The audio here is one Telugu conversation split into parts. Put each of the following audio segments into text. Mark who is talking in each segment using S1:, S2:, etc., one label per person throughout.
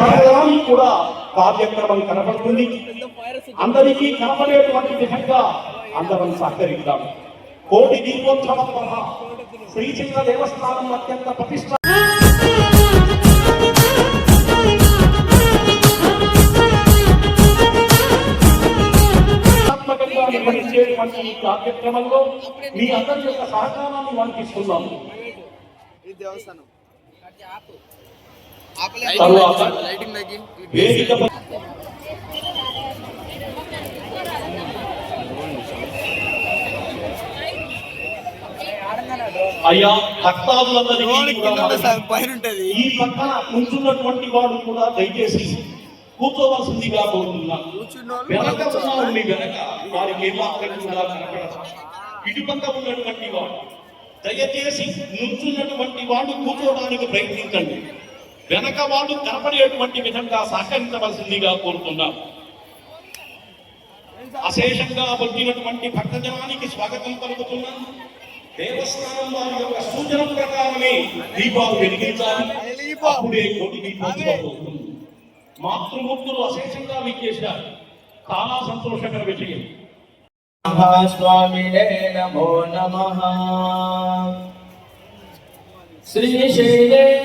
S1: కనపడడానికి కూడా కార్యక్రమం కనపడుతుంది. అందరికీ కనపడేటువంటి విధంగా అందరం సహకరిద్దాం. కోటి దీపోత్సవం వల్ల శ్రీచక్ర దేవస్థానం అత్యంత ప్రతిష్ట నిర్వహించేటువంటి ఈ కార్యక్రమంలో మీ అందరి యొక్క సహకారాన్ని వాంఛిస్తున్నాము
S2: ఈ దేవస్థానం.
S1: తరువాత వేదిక అయ్యా భక్తాదులందరికీ ఈ పక్కన కూర్చున్నటువంటి వాడు కూడా దయచేసి ఉన్న మీ వెనక వారికి ఏమాత్రం కూడా కనపడదు. ఇటుపక్క ఉన్నటువంటి వాడు దయచేసి నుంచున్నటువంటి వాడు కూర్చోవడానికి ప్రయత్నించండి. వెనక వాళ్ళు కనపడేటువంటి విధంగా సహకరించవలసిందిగా కోరుతున్నాం. అశేషంగా వచ్చినటువంటి భక్తజనానికి స్వాగతం పలుకుతున్నాను దేవస్థానం వారి యొక్క సూచన ప్రకారమే దీపాలు వెలిగించాలి. అప్పుడే కోటి దీపోత్సవం మాతృమూర్తులు అశేషంగా విచ్చేశారు చాలా సంతోషకర విషయం.
S3: స్వామినే నమో నమ. శ్రీశైలేశ్వరణ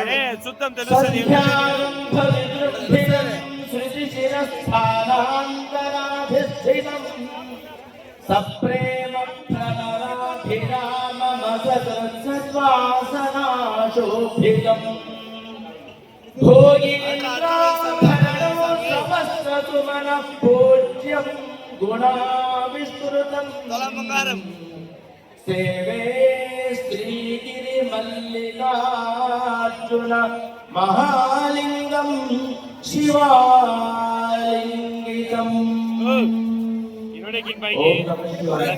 S2: అదే
S4: చూద్దాం తెలుస్తుంది.
S3: సప్రేమ ప్రణరాభిరామమసత్వాసనాశోభితం భోగీంద్రాభరణం సమస్తసుమన పూజ్యం గుణావిస్తృతం.
S2: బంగారం
S3: సేవే శ్రీగిరి మల్లికార్జున మహాలింగం శివాలింగితం
S4: ఇరవై
S3: ఓం నమః శివాయ.